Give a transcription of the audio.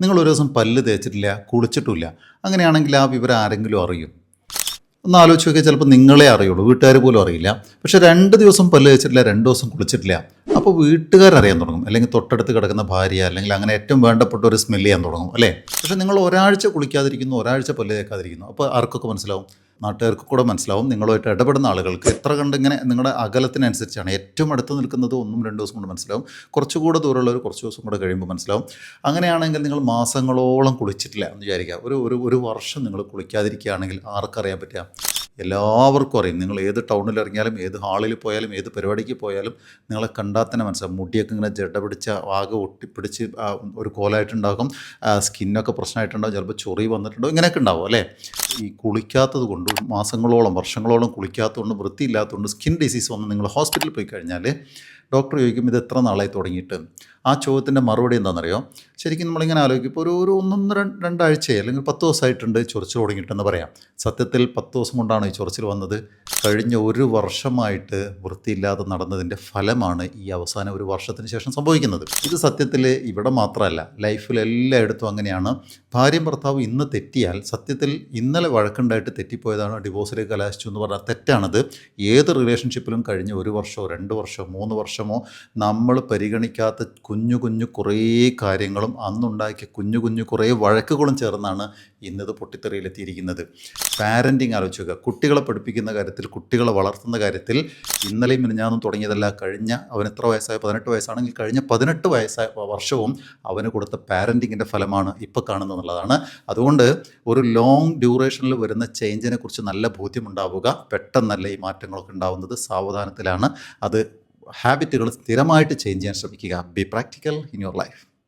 നിങ്ങൾ ഒരു ദിവസം പല്ല് തേച്ചിട്ടില്ല കുളിച്ചിട്ടില്ല അങ്ങനെയാണെങ്കിൽ ആ വിവരം ആരെങ്കിലും അറിയും. ഒന്ന് ആലോചിച്ച് നോക്കിയാൽ ചിലപ്പോൾ നിങ്ങളെ അറിയുള്ളൂ വീട്ടുകാർ പോലും അറിയില്ല. പക്ഷേ രണ്ട് ദിവസം പല്ല് തേച്ചിട്ടില്ല രണ്ട് ദിവസം കുളിച്ചിട്ടില്ല. അപ്പോൾ വീട്ടുകാരറിയാൻ തുടങ്ങും. അല്ലെങ്കിൽ തൊട്ടടുത്ത് കിടക്കുന്ന ഭാര്യ അല്ലെങ്കിൽ അങ്ങനെ ഏറ്റവും വേണ്ടപ്പെട്ട ഒരു സ്മെല്ല് ചെയ്യാൻ തുടങ്ങും അല്ലേ? പക്ഷേ നിങ്ങൾ ഒരാഴ്ച കുളിക്കാതിരിക്കുന്നു ഒരാഴ്ച പല്ല് തേക്കാതിരിക്കുന്നു. അപ്പോൾ ആർക്കൊക്കെ മനസ്സിലാവും? നാട്ടുകാർക്ക് കൂടെ മനസ്സിലാവും. നിങ്ങളുമായിട്ട് ഇടപെടുന്ന ആളുകൾക്ക് എത്ര കണ്ടിങ്ങനെ നിങ്ങളുടെ അകലത്തിനനുസരിച്ചാണ് ഏറ്റവും അടുത്ത് നിൽക്കുന്നത് ഒന്നും രണ്ട് ദിവസം കൊണ്ട് മനസ്സിലാവും. കുറച്ചുകൂടെ ദൂരമുള്ളവർ കുറച്ച് ദിവസം കൂടെ കഴിയുമ്പോൾ മനസ്സിലാവും. അങ്ങനെയാണെങ്കിൽ നിങ്ങൾ മാസങ്ങളോളം കുളിച്ചിട്ടില്ല എന്ന് വിചാരിക്കുക. ഒരു ഒരു ഒരു വർഷം നിങ്ങൾ കുളിക്കാതിരിക്കുകയാണെങ്കിൽ ആർക്കറിയാൻ പറ്റുക? എല്ലാവർക്കും അറിയും. നിങ്ങൾ ഏത് ടൗണിൽ ഇറങ്ങിയാലും ഏത് ഹാളിൽ പോയാലും ഏത് പരിപാടിക്ക് പോയാലും നിങ്ങളെ കണ്ടാൽ തന്നെ മനസ്സിലാവും. മുടിയൊക്കെ ഇങ്ങനെ ജഡ പിടിച്ച ആകെ ഒട്ടിപ്പിടിച്ച് ഒരു കോലായിട്ടുണ്ടാകും. സ്കിന്നൊക്കെ പ്രശ്നമായിട്ടുണ്ടാകും. ചിലപ്പോൾ ചൊറി വന്നിട്ടുണ്ടോ ഇങ്ങനെയൊക്കെ ഉണ്ടാവും അല്ലേ? ഈ കുളിക്കാത്തത് കൊണ്ട് മാസങ്ങളോളം വർഷങ്ങളോളം കുളിക്കാത്തതുകൊണ്ട് വൃത്തിയില്ലാത്തതുകൊണ്ട് സ്കിൻ ഡിസീസ് വന്ന് നിങ്ങൾ ഹോസ്പിറ്റലിൽ പോയി കഴിഞ്ഞാൽ ഡോക്ടർ ചോദിക്കും ഇത് എത്ര നാളായി തുടങ്ങിയിട്ട്? ആ ചോദ്യത്തിന്റെ മറുപടി എന്താണെന്നറിയോ? ശരിക്കും നമ്മളിങ്ങനെ ആലോചിക്കും. ഇപ്പോൾ ഒരു ഒരു ഒന്നൊന്ന് രണ്ടാഴ്ചയെ അല്ലെങ്കിൽ പത്ത് ദിവസമായിട്ടുണ്ട് ചൊറിച്ചിൽ തുടങ്ങിയിട്ടെന്ന് പറയാം. സത്യത്തിൽ പത്ത് ദിവസം കൊണ്ടാണ് ഈ ചൊറിച്ചിൽ വന്നത്. കഴിഞ്ഞ ഒരു വർഷമായിട്ട് വൃത്തിയില്ലാതെ നടന്നതിന്റെ ഫലമാണ് ഈ അവസാന ഒരു വർഷത്തിന് ശേഷം സംഭവിക്കുന്നത്. ഇത് സത്യത്തിൽ ഇവിടെ മാത്രമല്ല ലൈഫിൽ എല്ലായിടത്തും അങ്ങനെയാണ്. ഭാര്യയും ഭർത്താവും ഇന്ന് തെറ്റിയാൽ സത്യത്തിൽ ഇന്നലെ വഴക്കുണ്ടായിട്ട് തെറ്റിപ്പോയതാണ് ഡിവോഴ്സിലേക്ക് കലാശിച്ചു എന്ന് പറഞ്ഞാൽ തെറ്റാണത്. ഏത് റിലേഷൻഷിപ്പിലും കഴിഞ്ഞ ഒരു വർഷമോ രണ്ട് വർഷമോ മൂന്ന് വർഷമോ നമ്മൾ പരിഗണിക്കാത്ത കുഞ്ഞു കുഞ്ഞു കുറേ കാര്യങ്ങളും അന്നുണ്ടാക്കിയ കുഞ്ഞു കുഞ്ഞു കുറേ വഴക്കുകളും ചേർന്നാണ് ഇന്നത് പൊട്ടിത്തെറിയിലെത്തിയിരിക്കുന്നത്. പാരന്റിങ് ആലോചിക്കുക കുട്ടികളെ പഠിപ്പിക്കുന്ന കാര്യത്തിൽ കുട്ടികളെ വളർത്തുന്ന കാര്യത്തിൽ ഇന്നലെയും മിനിഞ്ഞാന്നും തുടങ്ങിയതല്ല. കഴിഞ്ഞ അവൻ എത്ര വയസ്സായ? പതിനെട്ട് വയസ്സാണെങ്കിൽ കഴിഞ്ഞ പതിനെട്ട് വയസ്സായ വർഷവും അവന് കൊടുത്ത പാരന്റിങ്ങിന്റെ ഫലമാണ് ഇപ്പോൾ കാണുന്നത് എന്നുള്ളതാണ് അതുകൊണ്ട് ഒരു ലോങ് ഡ്യൂറേഷനിൽ വരുന്ന ചേഞ്ചിനെ കുറിച്ച് നല്ല ബോധ്യമുണ്ടാവുക പെട്ടെന്നല്ല ഈ മാറ്റങ്ങളൊക്കെ ഉണ്ടാവുന്നത്. സാവധാനത്തിലാണ് അത് ഹാബിറ്റുകൾ സ്ഥിരമായിട്ട് ചേഞ്ച് ചെയ്യാൻ ശ്രമിക്കുക. Be practical in your life